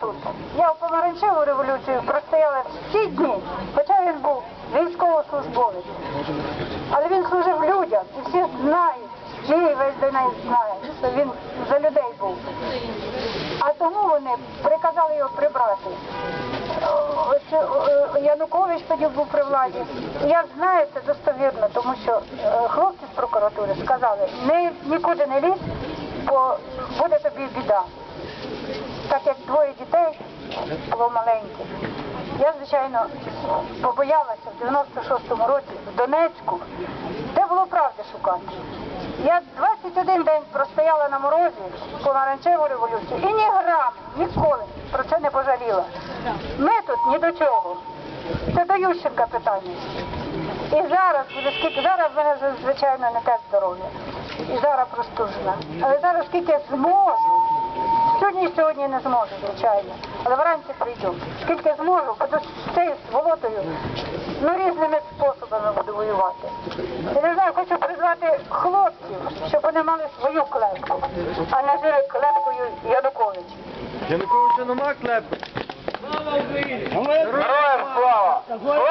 тут. Я в помаранчеву революцію простояла всі дні, хоча він був військовослужбовець. Але він служив людям, і всі знають, всі весь Донець знає, що він за людей був. А тому вони приказали його прибрати. Е, Янукович тоді був при владі. Я знаю це достовірно, тому що е, хлопці з прокуратури сказали, не, нікуди не лізь, бо буде тобі біда. Так як двоє дітей було маленьких. Я, звичайно, побоялася в 96-му році в Донецьку, де було правди шукати. Я 21 день простояла на морозі помаранчеву революцію і ні грам, ніколи про це не пожаліла. Ми тут ні до чого. Це до Ющенка питання. І зараз скільки зараз мене звичайно не те здоров'я. І зараз простужена. Але зараз скільки зможу. Сьогодні і сьогодні не зможу, звичайно. Але вранці прийду. Скільки зможу, буду з цією сволотою, ну різними способами буду воювати. Я не знаю, хочу призвати хлопців, щоб вони мали свою клепку, а не жили клепкою Януковича. Януковича нема клепки. Героям слава! Слава Україні!